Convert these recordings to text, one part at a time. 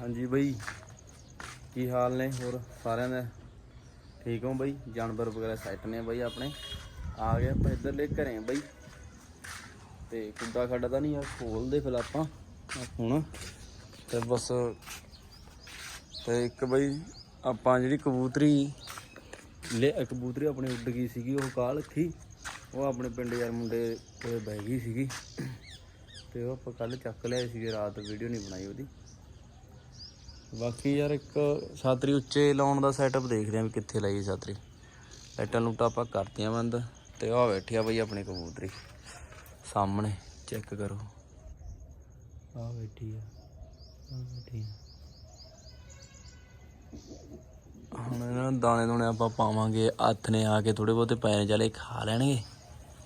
ਹਾਂਜੀ ਬਈ, ਕੀ ਹਾਲ ਨੇ? ਹੋਰ ਸਾਰਿਆਂ ਦਾ? ਠੀਕ ਹੋ ਬਈ? ਜਾਨਵਰ ਵਗੈਰਾ ਸੈੱਟ ਨੇ ਬਈ ਆਪਣੇ। ਆ ਗਏ ਆਪਾਂ ਇੱਧਰਲੇ ਘਰੇ ਬਈ। ਤੇ ਕੁੱਡਾ ਖੱਡਾ ਤਾਂ ਨਹੀਂ ਆ, ਖੋਲਦੇ ਫਿਰ ਆਪਾਂ। ਹੁਣ ਤੇ ਬਸ ਤੇ ਇੱਕ ਬਈ, ਆਪਾਂ ਜਿਹੜੀ ਕਬੂਤਰੀ ਲੈ, ਕਬੂਤਰੀ ਆਪਣੀ ਉੱਡ ਗਈ ਸੀਗੀ, ਉਹ ਕਾਲ ਥੀ ਉਹ ਆਪਣੇ ਪਿੰਡ ਯਾਰ ਮੁੰਡੇ ਕੋਲੇ ਬਹਿ ਗਈ ਸੀਗੀ। ਤੇ ਉਹ ਆਪਾਂ ਕੱਲ ਚੱਕ ਲਿਆਏ ਸੀਗੇ ਰਾਤ ਵੀਡੀਓ ਨਹੀਂ ਬਣਾਈ ਉਹਦੀ। ਬਾਕੀ ਯਾਰ ਇੱਕ ਛਾਤਰੀ ਉੱਚੇ ਲਾਉਣ ਦਾ ਸੈਟਅਪ ਦੇਖਦੇ ਆਂ ਵੀ ਕਿੱਥੇ ਲਾਈ ਛਾਤਰੀ। ਲਾਈਟਾਂ ਲੂਟਾਂ ਆਪਾਂ ਕਰਤੀਆਂ ਬੰਦ ਤੇ ਆ ਬਈ ਆਪਣੀ ਕਬੂਤਰੀ। ਸਾਹਮਣੇ ਚੈੱਕ ਕਰੋ। ਆ ਬੈਠੀ ਆ ਆ ਬੈਠੀ ਆ। ਹੁਣ ਇਹਨਾਂ ਦਾਣੇ ਦੋਣੇ ਆਪਾਂ ਪਾਵਾਂਗੇ ਹੱਥ ਨੇ ਆ ਕੇ ਥੋੜੇ ਬਹੁਤੇ ਪੈ ਜਾਲੇ ਖਾ ਲੈਣਗੇ।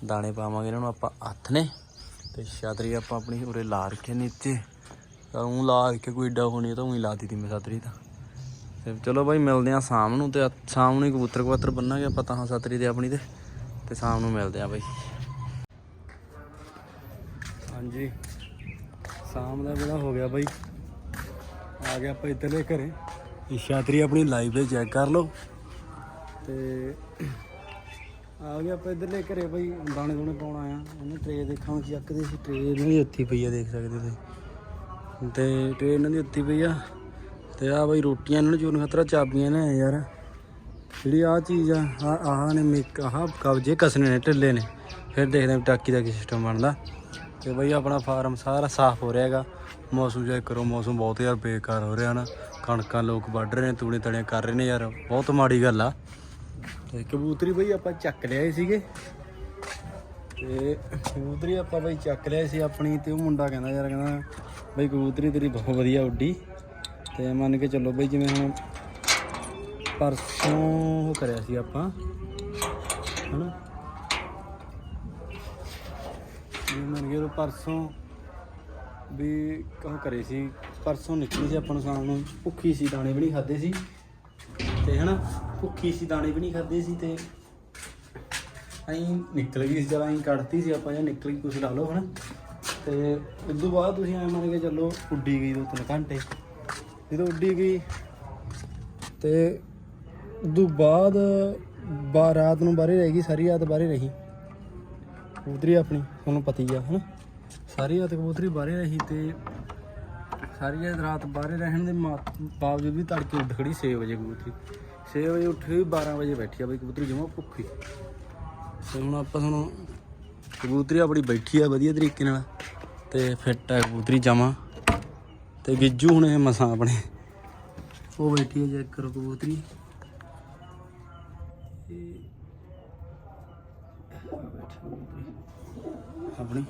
ਦਾਣੇ ਪਾਵਾਂਗੇ ਇਹਨਾਂ ਨੂੰ ਆਪਾਂ ਹੱਥ ਨੇ। ਤੇ ਛਾਤਰੀ ਆਪਾਂ ਆਪਣੀ ਉਰੇ ਲਾ ਰੱਖੇ ਨੀਚੇ। ਤਾਂ ਉਹ ਲਾ ਕੇ ਕੋਈ ਏਡਾ ਹੋਣੀ ਤਾਂ ਉਹੀ ਲਾ ਦਿੱਤੀ ਮੈਂ ਛਾਤਰੀ ਤਾਂ। ਤੇ ਚਲੋ ਬਾਈ, ਮਿਲਦੇ ਆ ਸ਼ਾਮ ਨੂੰ ਤੇ ਸ਼ਾਮ ਨੂੰ ਹੀ ਕਬੂਤਰ ਕਬੂਤਰ ਬੰਨਾਂਗੇ ਆਪਾਂ ਤਾਂ ਛਾਤਰੀ ਤੇ ਆਪਣੀ ਤੇ। ਤੇ ਸ਼ਾਮ ਨੂੰ ਮਿਲਦੇ ਆ ਬਾਈ। ਹਾਂਜੀ। ਸ਼ਾਮ ਦਾ ਬੜਾ ਹੋ ਗਿਆ ਬਾਈ। ਆ ਗਿਆ ਆਪਾਂ ਇੱਧਰਲੇ ਘਰੇ। ਇਹ ਛਾਤਰੀ ਆਪਣੀ ਲਾਈਵ ਤੇ ਚੈੱਕ ਕਰ ਲਓ। ਤੇ ਆ ਗਿਆ ਆਪਾਂ ਇੱਧਰਲੇ ਘਰੇ ਬਈ। ਦਾਣੇ ਦੋਣੇ ਪਾਉਣ ਆਇਆ। ਉਹਨੇ ਟਰੇ ਦੇਖਾਂ ਚੱਕਦੇ ਸੀ। ਟਰੇ ਇਹਨਾਂ ਦੀ ਉੱਥੇ ਪਈ ਆ, ਦੇਖ ਸਕਦੇ ਤੁਸੀਂ। ਤੇ ਟਰੇ ਇਹਨਾਂ ਦੀ ਉੱਥੀ ਪਈ ਆ। ਤੇ ਆ ਬਈ ਰੋਟੀਆਂ ਇਹਨਾਂ ਨੂੰ ਚੂਰਨ ਖਤਰਾ ਚਾਬੀਆਂ ਨੇ ਯਾਰ। ਜਿਹੜੀ ਆ ਚੀਜ਼ ਆ, ਆਹ ਨੇ ਮੇਕ ਆਹ ਕਬਜੇ ਕਸਨੇ ਨੇ, ਢਿੱਲੇ ਨੇ। ਫਿਰ ਦੇਖਦੇ ਹਾਂ ਟਾਕੀ ਦਾ ਕੀ ਸਿਸਟਮ ਬਣਦਾ। ਤੇ ਬਈ ਆਪਣਾ ਫਾਰਮ ਸਾਰਾ ਸਾਫ਼ ਹੋ ਰਿਹਾ ਹੈਗਾ। ਮੌਸਮ ਚੈੱਕ ਕਰੋ, ਮੌਸਮ ਬਹੁਤ ਯਾਰ ਬੇਕਾਰ ਹੋ ਰਿਹਾ ਨਾ। ਕਣਕਾਂ ਲੋਕ ਵੱਢ ਰਹੇ ਨੇ, ਤੂੜੇ ਤੜੀਆਂ ਕਰ ਰਹੇ ਨੇ ਯਾਰ। ਬਹੁਤ ਮਾੜੀ ਗੱਲ ਆ। ਤੇ ਕਬੂਤਰੀ ਬਈ ਆਪਾਂ ਚੱਕ ਲਿਆਏ ਸੀਗੇ। ਤੇ ਕਬੂਤਰੀ ਆਪਾਂ ਬਈ ਚੱਕ ਲਿਆਏ ਸੀ ਆਪਣੀ ਤੇ ਉਹ ਮੁੰਡਾ ਕਹਿੰਦਾ ਯਾਰ ਕਹਿੰਦਾ ਬਈ ਕਬੂਤਰੀ ਤੇਰੀ ਬਹੁਤ ਵਧੀਆ ਉੱਡੀ। ਤੇ ਮੰਨ ਕੇ ਚੱਲੋ ਬਈ ਜਿਵੇਂ ਹੁਣ ਪਰਸੋਂ ਉਹ ਕਰਿਆ ਸੀ ਆਪਾਂ, ਹਨਾ? ਜਿਵੇਂ ਮੰਨ ਕੇ ਉਹ ਪਰਸੋਂ ਵੀ ਕਹ ਕਰੇ ਸੀ, ਪਰਸੋਂ ਨਿਕਲੀ ਸੀ ਆਪਾਂ ਨੂੰ ਸ਼ਾਮ ਨੂੰ, ਭੁੱਖੀ ਸੀ, ਦਾਣੇ ਵੀ ਨਹੀਂ ਖਾਦੇ ਸੀ। ਤੇ ਹਨਾ, ਭੁੱਖੀ ਸੀ, ਦਾਣੇ ਵੀ ਨਹੀਂ ਖਾਦੇ ਸੀ ਤੇ ਅਸੀਂ ਨਿਕਲ ਗਈ ਸੀ, ਚਲ ਅਸੀਂ ਕੱਢਤੀ ਸੀ ਆਪਾਂ ਜਾਂ ਨਿਕਲ ਗਈ ਕੁਛ ਲਾ ਲਓ, ਹਨਾ? ਤੇ ਉਸ ਤੋਂ ਬਾਅਦ ਤੁਸੀਂ ਐ ਮੰਨ ਕੇ ਚੱਲੋ ਉੱਡੀ ਗਈ ਦੋ ਤਿੰਨ ਘੰਟੇ। ਜਦੋਂ ਉੱਡੀ ਗਈ ਤੇ ਤੋਂ ਬਾਅਦ ਬਾ, ਰਾਤ ਨੂੰ ਬਾਹਰੇ ਰਹਿ ਗਈ, ਸਾਰੀ ਰਾਤ ਬਾਹਰੇ ਰਹੀ। ਕਬੂਤਰੀ ਆਪਣੀ ਤੁਹਾਨੂੰ ਪਤੀ ਆ, ਹਨਾ? ਸਾਰੀ ਰਾਤ ਕਬੂਤਰੀ ਬਾਹਰੇ ਰਹੀ ਤੇ ਸਾਰੀ ਰਾਤ ਬਾਹਰੇ ਰਹਿਣ ਦੇ ਮਾ- ਬਾਵਜੂਦ ਵੀ ਤੜਕੇ ਉੱਠ ਖੜੀ 6 ਵਜੇ ਕਬੂਤਰੀ। 6 ਵਜੇ ਉੱਠ ਕੇ 12 ਵਜੇ ਬੈਠੀ ਆ ਬਈ ਕਬੂਤਰੀ ਜਮਾ ਭੁੱਖੀ। ਤੇ ਹੁਣ ਆਪਾਂ ਤੁਹਾਨੂੰ ਕਬੂਤਰੀ ਆਪਣੀ ਬੈਠੀ ਆ ਵਧੀਆ ਤਰੀਕੇ ਨਾਲ ਤੇ ਫਿੱਟ ਆ ਕਬੂਤਰੀ ਜਮਾ। ਤੇ ਗਿੱਜੂ ਹੁਣ ਇਹ ਮਸਾਂ ਆਪਣੇ। ਉਹ ਬੈਠੀ ਹੈ ਚੈੱਕ ਕਰੋ ਕਬੂਤਰੀ। ਆਪਣੀ।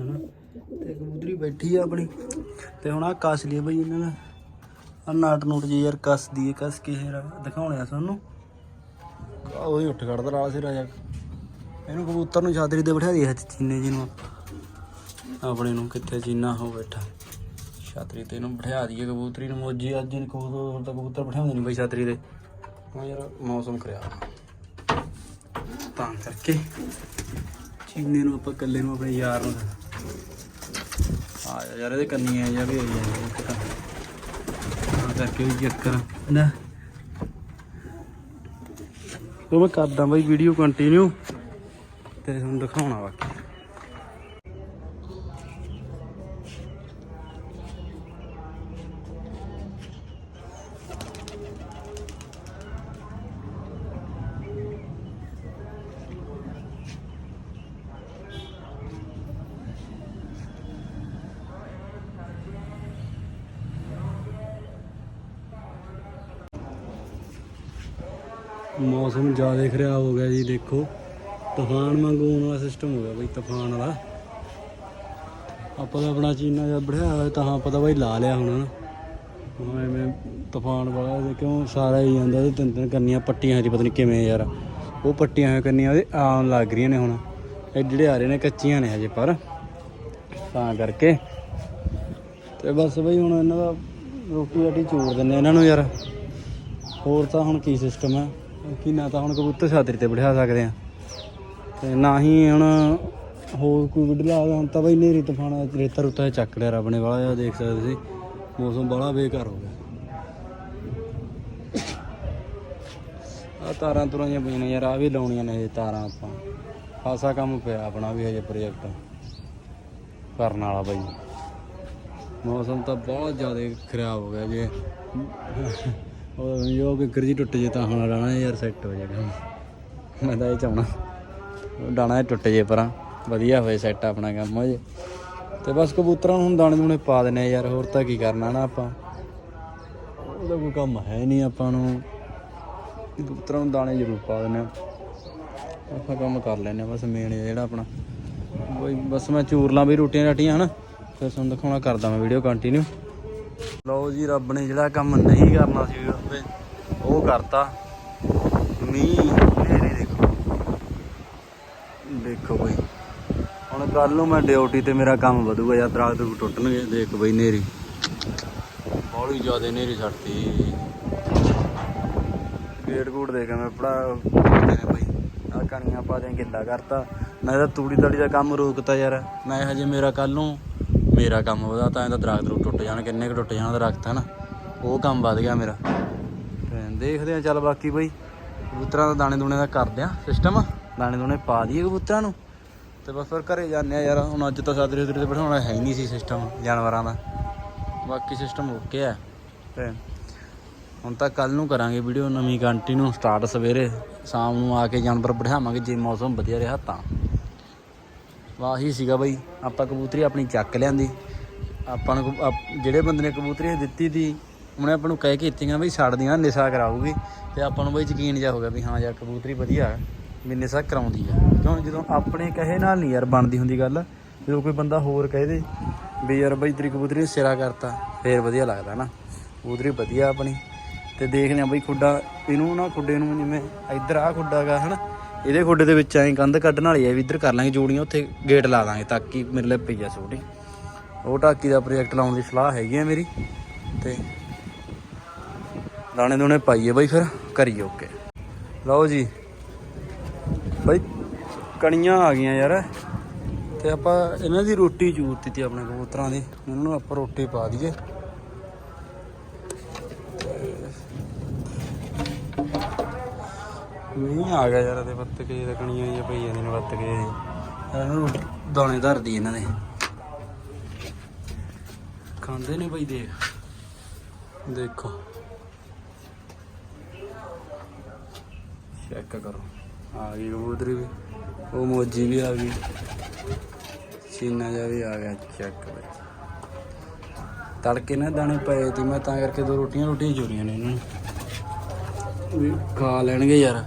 ਹਨਾ? ਤੇ ਕਬੂਤਰੀ ਬੈਠੀ ਆ ਆਪਣੀ। ਤੇ ਹੁਣ ਆ ਕੱਸ ਲਈ ਬਈ ਇਹਨਾਂ ਨੇ ਆ ਨਾਟ ਨੂਟ ਜੀ ਯਾਰ ਕੱਸ ਦੀ ਕੱਸ ਕੇ ਯਾਰ ਦਿਖਾਉਣੇ ਆ ਸਾਨੂੰ ਆਹ ਉਹੀ ਉੱਠ ਖੜਦਾ ਨਾਲ ਸਿਰ ਜਾ। ਇਹਨੂੰ ਕਬੂਤਰ ਨੂੰ ਛਾਦਰੀ ਤੇ ਬਿਠਾ ਦਿਆ ਚੀਨੇ ਜੀ ਨੂੰ ਆਪਾਂ। ਆਪਣੇ ਨੂੰ ਕਿੱਥੇ ਚੀਨਾ ਹੋ ਬੈਠਾ। ਛਾਤਰੀ ਤੇ ਇਹਨੂੰ ਬਿਠਾ ਦਈਏ ਕਬੂਤਰੀ ਨੂੰ। ਮੋਜੀ ਅੱਜ ਇਹਨੂੰ ਕਬੂਤਰ ਤਾਂ ਕਬੂਤਰ ਬਿਠਾਉਂਦੇ ਨਹੀਂ ਬਈ ਛਾਤਰੀ ਤੇ ਹਾਂ ਯਾਰ ਮੌਸਮ ਖਰਾਬ। ਤਾਂ ਕਰਕੇ ਚੀਨੇ ਨੂੰ ਆਪਾਂ ਇਕੱਲੇ ਨੂੰ ਆਪਣੇ ਯਾਰ ਨੂੰ ਆ ਯਾਰ ਇਹਦੇ ਕੰਨੀਆਂ ਜਾਂ ਵੀ ਆਈ ਜਾਂਦੇ ਇੱਕ ਤਾਂ ਤਾਂ। ਕਰਕੇ ਵੀ ਚੱਕਰ ਨਾ ਉਹ ਮੈਂ ਕਰਦਾ ਬਾਈ ਵੀਡੀਓ ਕੰਟੀਨਿਊ ਤੇ ਤੁਹਾਨੂੰ ਦਿਖਾਉਣਾ ਬਾਕੀ। ਮੌਸਮ ਜ਼ਿਆਦਾ ਖਰਾਬ ਹੋ ਗਿਆ ਜੀ, ਦੇਖੋ। ਤੂਫਾਨ ਵਾਂਗੂ ਵਾਲਾ ਸਿਸਟਮ ਹੋ ਗਿਆ ਬਈ, ਤੂਫਾਨ ਵਾਲਾ। ਆਪਾਂ ਤਾਂ ਆਪਣਾ ਚੀਨਾ ਜਿਹਾ ਬੜਿਆ ਹੋਇਆ ਤਾਂ ਆਪਾਂ ਤਾਂ ਬਈ ਲਾ ਲਿਆ ਹੁਣ ਹਾਂ ਐਵੇਂ ਤੂਫਾਨ ਵਾਲਾ ਕਿਉਂ ਸਾਰਾ ਹੀ ਜਾਂਦਾ ਤੇ ਤਿੰਨ ਤਿੰਨ ਕਰਨੀਆਂ ਪੱਟੀਆਂ ਹਜੇ ਪਤਾ ਨਹੀਂ ਕਿਵੇਂ ਯਾਰ। ਉਹ ਪੱਟੀਆਂ ਹੋਈਆਂ ਕਰਨੀਆਂ ਉਹਦੇ ਆਉਣ ਲੱਗ ਰਹੀਆਂ ਨੇ ਹੁਣ। ਇਹ ਜਿਹੜੇ ਆ ਰਹੇ ਨੇ, ਕੱਚੀਆਂ ਨੇ ਹਜੇ ਪਰ। ਤਾਂ ਕਰਕੇ। ਤੇ ਬਸ ਬਈ ਹੁਣ ਇਹਨਾਂ ਦਾ ਰੋਟੀ ਰਾਟੀ ਚੋੜ ਦਿੰਨੇ ਇਹਨਾਂ ਨੂੰ ਯਾਰ। ਹੋਰ ਤਾਂ ਹੁਣ ਕੀ ਸਿਸਟਮ ਹੈ ਕਿ ਨਾ ਤਾਂ ਹੁਣ ਕਬੂਤਰ ਛਾਤਰੀ ਤੇ ਬਿਠਾ ਸਕਦੇ ਆ। ਤੇ ਨਾ ਹੀ ਹੁਣ ਹੋਰ ਕੋਈ ਵਿਡਲਾ ਹੁਣ ਤਾਂ ਬਈ ਨੇਰੀ ਤੂਫਾਨ ਰੇਤਾ ਰੁੱਤਾ ਚੱਕ ਲਿਆ ਰੱਬ ਨੇ, ਵਾਲਾ ਜਿਹਾ ਦੇਖ ਸਕਦੇ ਸੀ ਮੌਸਮ ਬੜਾ ਬੇਕਾਰ ਹੋ ਗਿਆ। ਆ ਤਾਰਾਂ ਤੁਰਾਂ ਜਿਹੀਆਂ ਪਈਆਂ ਨੇ ਯਾਰ ਆ ਵੀ ਲਾਉਣੀਆਂ ਨੇ ਇਹ ਤਾਰਾਂ ਆਪਾਂ। ਖਾਸਾ ਕੰਮ ਪਿਆ ਆਪਣਾ ਵੀ ਹਜੇ ਪ੍ਰੋਜੈਕਟ ਕਰਨ ਵਾਲਾ ਬਾਈ। ਮੌਸਮ ਤਾਂ ਬਹੁਤ ਜ਼ਿਆਦਾ ਖਰਾਬ ਹੋ ਗਿਆ ਜੇ। ਉਹ ਜੋ ਕਿ ਗਰਜੀ ਟੁੱਟ ਜੇ ਤਾਂ ਹੁਣ ਡਾਣਾ ਯਾਰ ਸੈੱਟ ਹੋ ਜਾਏਗਾ। ਮੈਂ ਤਾਂ ਇਹ ਚਾਹਣਾ ਡਾਣਾ ਟੁੱਟ ਜੇ ਪਰਾਂ। ਵਧੀਆ ਹੋਏ ਸੈੱਟ ਆਪਣਾ ਕੰਮ ਹੋ ਜੇ। ਤੇ ਬਸ ਕਬੂਤਰਾਂ ਨੂੰ ਹੁਣ ਦਾਣੇ ਦੂਣੇ ਪਾ ਦਿੰਨੇ ਆ ਯਾਰ, ਹੋਰ ਤਾਂ ਕੀ ਕਰਨਾ ਨਾ ਆਪਾਂ। ਉਹਦਾ ਕੋਈ ਕੰਮ ਹੈ ਨਹੀਂ ਆਪਾਂ ਨੂੰ। ਕਬੂਤਰਾਂ ਨੂੰ ਦਾਣੇ ਜ਼ਰੂਰ ਪਾ ਦਿੰਨੇ ਆ। ਆਪਾਂ ਕੰਮ ਕਰ ਲੈਨੇ ਆ, ਬਸ ਮੇਨ ਜਿਹੜਾ ਆਪਣਾ। ਕੋਈ ਬਸ ਮੈਂ ਚੂਰਲਾਂ ਵੀ ਰੋਟੀਆਂ ਰਾਟੀਆਂ ਹਨਾ, ਫਿਰ ਤੁਹਾਨੂੰ ਦਿਖਾਉਣਾ ਕਰਦਾ ਮੈਂ ਵੀਡੀਓ ਕੰਟੀਨਿਊ ਲਓ ਜੀ, ਰੱਬ ਨੇ ਜਿਹੜਾ ਕੰਮ ਨਹੀਂ ਕਰਨਾ ਸੀ। ਉਹਦੇ ਉਹ ਕਰਤਾ। ਮੀਂਹ ਨੇਰੇ ਦੇਖੋ। ਦੇਖੋ ਬਈ। ਹੁਣ ਕੱਲ ਨੂੰ ਮੈਂ ਡਿਊਟੀ ਤੇ ਮੇਰਾ ਕੰਮ ਵਧੂਗਾ, ਜਾਂ ਦਰਖਤ ਟੁੱਟਣਗੇ, ਦੇਖ ਬਈ ਨੇਰੀ। ਬੜੀ ਜ਼ਿਆਦਾ ਨੇਰੀ ਛੱਡਤੀ। ਗੇਟ ਗੂਟ ਦੇ ਕੇ ਮੈਂ ਪੜਾ ਬਈ। ਆ ਕਣੀਆਂ ਪਾ ਦੇ ਗਿੱਲਾ ਕਰਤਾ। ਮੈਂ ਤਾਂ ਤੂੜੀ ਤੜੀ ਦਾ ਕੰਮ ਰੋਕਤਾ ਯਾਰ। ਮੈਂ ਹਜੇ ਮੇਰਾ ਕੱਲ ਨੂੰ ਮੇਰਾ ਕੰਮ ਵਧਾ ਤਾਂ ਇਹਦਾ ਦਰਖਤ ਰੂਟ ਟੁੱਟ ਜਾਣ, ਕਿੰਨੇ ਕੁ ਟੁੱਟ ਜਾਣ ਦਰਖਤ, ਹਨਾ? ਉਹ ਕੰਮ ਵੱਧ ਗਿਆ ਮੇਰਾ। ਦੇਖਦੇ ਆ ਚੱਲ ਬਾਕੀ ਬਈ, ਕਬੂਤਰਾਂ ਦਾ ਦਾਣੇ ਦੂਣੇ ਦਾ ਕਰਦੇ ਆ ਸਿਸਟਮ ਦਾਣੇ ਦੂਣੇ ਪਾ ਦਈਏ ਕਬੂਤਰਾਂ ਨੂੰ। ਤੇ ਬਸ ਫਿਰ ਘਰੇ ਜਾਂਦੇ ਆ ਯਾਰ, ਹੁਣ ਅੱਜ ਤਾਂ ਸਾਦਰੇ ਸੁਦਰੇ ਤੇ ਬਿਠਾਉਣਾ ਹੈ ਹੀ ਨਹੀਂ ਸੀ ਸਿਸਟਮ ਜਾਨਵਰਾਂ ਦਾ। ਬਾਕੀ ਸਿਸਟਮ ਓਕੇ ਆ ਤੇ ਹੁਣ ਤਾਂ ਕੱਲ ਨੂੰ ਕਰਾਂਗੇ ਵੀਡੀਓ ਨਵੀਂ ਕੰਟੀਨਿਊ ਸਟਾਰਟ ਸਵੇਰੇ। ਸ਼ਾਮ ਨੂੰ ਆ ਕੇ ਜਾਨਵਰ ਬਿਠਾਵਾਂਗੇ, ਜੇ ਮੌਸਮ ਵਧੀਆ ਰਿਹਾ ਤਾਂ। ਵਾਹੀ ਸੀਗਾ ਬਈ, ਆਪਾਂ ਕਬੂਤਰੀ ਆਪਣੀ ਚੱਕ ਲਿਆਂਦੀ। ਆਪਾਂ ਨੂੰ ਕਬ- ਜਿਹੜੇ ਬੰਦੇ ਨੇ ਕਬੂਤਰੀ ਦਿੱਤੀ ਤੀ ਉਹਨੇ ਆਪਾਂ ਨੂੰ ਕਹਿ ਕੇ ਦਿੱਤੀਆਂ ਬਈ ਛੱਡਦੀਆਂ, ਨਿਸ਼ਾ ਕਰਾਊਗੀ। ਤੇ ਆਪਾਂ ਨੂੰ ਬਈ ਯਕੀਨ ਜਾ ਹੋ ਗਿਆ ਵੀ ਹਾਂ ਯਾਰ ਕਬੂਤਰੀ ਵਧੀਆ ਵੀ ਨਿਸ਼ਾ ਕਰਾਉਂਦੀ ਆ ਕਿਉਂ? ਜਦੋਂ ਆਪਣੇ ਕਹੇ ਨਾਲ ਨਹੀਂ ਯਾਰ ਬਣਦੀ ਹੁੰਦੀ ਗੱਲ, ਜਦੋਂ ਕੋਈ ਬੰਦਾ ਹੋਰ ਕਹਿ ਦੇ ਵੀ ਯਾਰ ਬਈ ਤੇਰੀ ਕਬੂਤਰੀ ਨੇ ਸਿਰਾ ਕਰਤਾ, ਫੇਰ ਵਧੀਆ ਲੱਗਦਾ ਨਾ। ਕਬੂਤਰੀ ਵਧੀਆ ਆਪਣੀ। ਤੇ ਦੇਖਦੇ ਆ ਬਈ ਖੁੱਡਾ, ਇਹਨੂੰ ਨਾ ਖੁੱਡੇ ਨੂੰ ਜਿਵੇਂ ਇੱਧਰ ਆ ਖੁੱਡਾ ਗਾ, ਹਨਾ? ਇਹਦੇ ਖੁੱਡੇ ਦੇ ਵਿੱਚ ਐਂ ਕੰਧ ਕੱਢਣ ਵਾਲੀ ਐ ਵੀ ਇੱਧਰ ਕਰ ਲਾਂਗੇ ਜੋੜੀਆਂ, ਉੱਥੇ ਗੇਟ ਲਾ ਦਾਂਗੇ ਤਾਂ ਕਿ ਮੇਰੇ ਲਈ ਪਈ ਆ ਛੋਟੀ। ਉਹ ਟਾਕੀ ਦਾ ਪ੍ਰੋਜੈਕਟ ਲਾਉਣ ਦੀ ਸਲਾਹ ਹੈਗੀ ਆ ਮੇਰੀ। ਤੇ ਦਾਣੇ ਦੂਣੇ ਪਾਈਏ ਬਾਈ ਫਿਰ, ਕਰੀਏ ਓਕੇ। ਲਓ ਜੀ। ਬਾਈ, ਕਣੀਆਂ ਆ ਗਈਆਂ ਯਾਰ। ਤੇ ਆਪਾਂ ਇਹਨਾਂ ਦੀ ਰੋਟੀ ਚੂਰਤੀ ਤੀ ਆਪਣੇ ਕਬੂਤਰਾਂ ਦੀ। ਇਹਨਾਂ ਨੂੰ ਆਪਾਂ ਰੋਟੀ ਪਾ ਦਈਏ। ਮੀਂਹ ਆ ਗਿਆ ਯਾਰ, ਇਹਦੇ ਪੱਤ ਕੇ ਰਕਣੀਆਂ ਜਿਹੀਆਂ ਪਈ ਜਾਂਦੀਆਂ ਨੇ ਪੱਤ ਕੇ। ਇਹਨਾਂ ਨੂੰ ਦਾਣੇ ਧਰਦੀ ਇਹਨਾਂ ਦੇ। ਖਾਂਦੇ ਨੇ ਬਈ ਦੇਖ। ਦੇਖੋ। ਚੈੱਕ ਕਰੋ। ਆ ਗਈ ਕਬੂਤਰੀ ਵੀ। ਉਹ ਮੋਜੀ ਵੀ ਆ ਗਈ। ਚੀਨਾ ਜਿਹਾ ਵੀ ਆ ਗਿਆ ਚੈੱਕ ਬਈ ਤੜਕੇ ਨਾ ਦਾਣੇ ਪਏ ਤੇ ਮੈਂ ਤਾਂ ਕਰਕੇ ਦੋ ਰੋਟੀਆਂ ਰੋਟੀਆਂ ਚੋਰੀਆਂ ਨੇ ਇਹਨਾਂ ਨੂੰ। ਵੀ ਖਾ ਲੈਣਗੇ ਯਾਰ।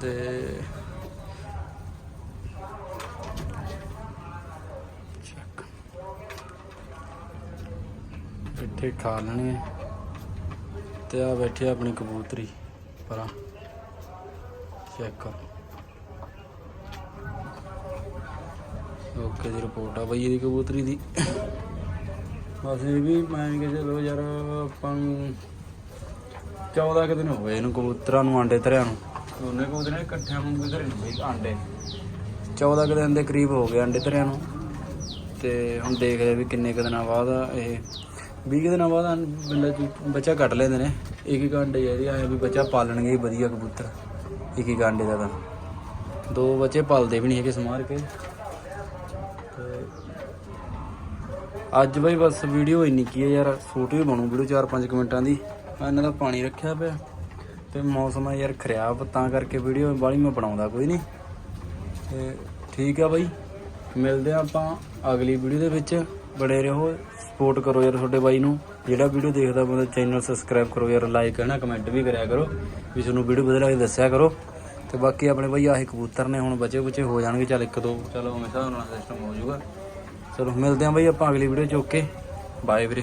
ਤੇ ਚੱਕ ਇੱਥੇ ਖਾ ਲੈਣਗੇ। ਤੇ ਆ ਬੈਠੇ ਆਪਣੀ ਕਬੂਤਰੀ। ਪਰਾਂ। ਚੈੱਕ ਕਰੋ। ਓਕੇ ਦੀ ਰਿਪੋਰਟ ਆ ਬਈ ਇਹਦੀ ਕਬੂਤਰੀ ਦੀ। ਬਸ ਇਹ ਵੀ ਮੈਂ ਕਿ ਚਲੋ ਯਾਰ ਆਪਾਂ ਨੂੰ 14 ਕੁ ਦਿਨ ਹੋ ਗਏ ਇਹਨੂੰ ਕਬੂਤਰਾਂ ਨੂੰ ਆਂਡੇ ਧਰਿਆ ਨੂੰ। ਦੋਨੇ ਕਬੂਤਰਾਂ ਇਕੱਠਿਆਂ ਨੂੰ ਵੀ ਧਰੇ ਆਂਡੇ। 14 ਕੁ ਦਿਨ ਦੇ ਕਰੀਬ ਹੋ ਗਏ ਆਂਡੇ ਧਰਿਆ ਨੂੰ। ਤੇ ਹੁਣ ਦੇਖਦੇ ਆ ਵੀ ਕਿੰਨੇ ਕੁ ਦਿਨਾਂ ਬਾਅਦ ਇਹ 20 ਕੁ ਦਿਨਾਂ ਬਾਅਦ ਆਂ- ਬੰਦਾ ਬੱਚਾ ਕੱਟ ਲੈਂਦੇ ਨੇ। ਇੱਕ ਇੱਕ ਆਂਡੇ ਇਹਦੀ, ਆਏ ਵੀ ਬੱਚਾ ਪਾਲਣਗੇ ਵਧੀਆ ਕਬੂਤਰ। ਇੱਕ ਇੱਕ ਆਂਡੇ ਦਾ ਤਾਂ। ਦੋ ਬੱਚੇ ਪਾਲਦੇ ਵੀ ਨਹੀਂ ਹੈਗੇ ਸਮਾਰ ਕੇ। ਤੇ ਅੱਜ ਬਈ ਬਸ ਵੀਡੀਓ ਇੰਨੀ ਕੀ ਹੈ ਯਾਰ ਛੋਟੀ ਬਣੂ ਵੀਡੀਓ 4-5 ਮਿੰਟਾਂ ਦੀ। ਇਹਨਾਂ ਦਾ ਪਾਣੀ ਰੱਖਿਆ ਪਿਆ। ਤੇ ਮੌਸਮ ਆ ਯਾਰ ਖਰਾਬ, ਤਾਂ ਕਰਕੇ ਵੀਡੀਓ ਬਾਲੀ ਮੈਂ ਬਣਾਉਂਦਾ ਕੋਈ ਨਹੀਂ ਤੇ ਠੀਕ ਆ ਬਾਈ। ਮਿਲਦੇ ਆ ਆਪਾਂ ਅਗਲੀ ਵੀਡੀਓ ਦੇ ਵਿੱਚ। ਬੜੇ ਰਹੋ ਸਪੋਰਟ ਕਰੋ ਯਾਰ ਤੁਹਾਡੇ ਬਾਈ ਨੂੰ। ਜਿਹੜਾ ਵੀਡੀਓ ਦੇਖਦਾ ਬੰਦਾ ਚੈਨਲ ਸਬਸਕ੍ਰਾਈਬ ਕਰੋ ਯਾਰ ਲਾਈਕ ਹੈ ਨਾ ਕਮੈਂਟ ਵੀ ਕਰਿਆ ਕਰੋ, ਵੀ ਤੁਹਾਨੂੰ ਵੀਡੀਓ ਵਧੀਆ ਲੱਗੇ ਦੱਸਿਆ ਕਰੋ। ਤੇ ਬਾਕੀ ਆਪਣੇ ਬਾਈ ਆਹੇ ਕਬੂਤਰ ਨੇ, ਹੁਣ ਬਚੇ ਬੁਚੇ ਹੋ ਜਾਣਗੇ, ਚੱਲ ਇੱਕ ਦੋ, ਚਲੋ ਹਮੇਸ਼ਾ ਨਾਲ ਸਿਸਟਮ ਹੋ ਜਾਊਗਾ। ਚਲੋ, ਮਿਲਦੇ ਆਂ ਬਾਈ ਆਪਾਂ ਅਗਲੀ ਵੀਡੀਓ ਚ ਓਕੇ ਬਾਏ ਵੀਰੇ।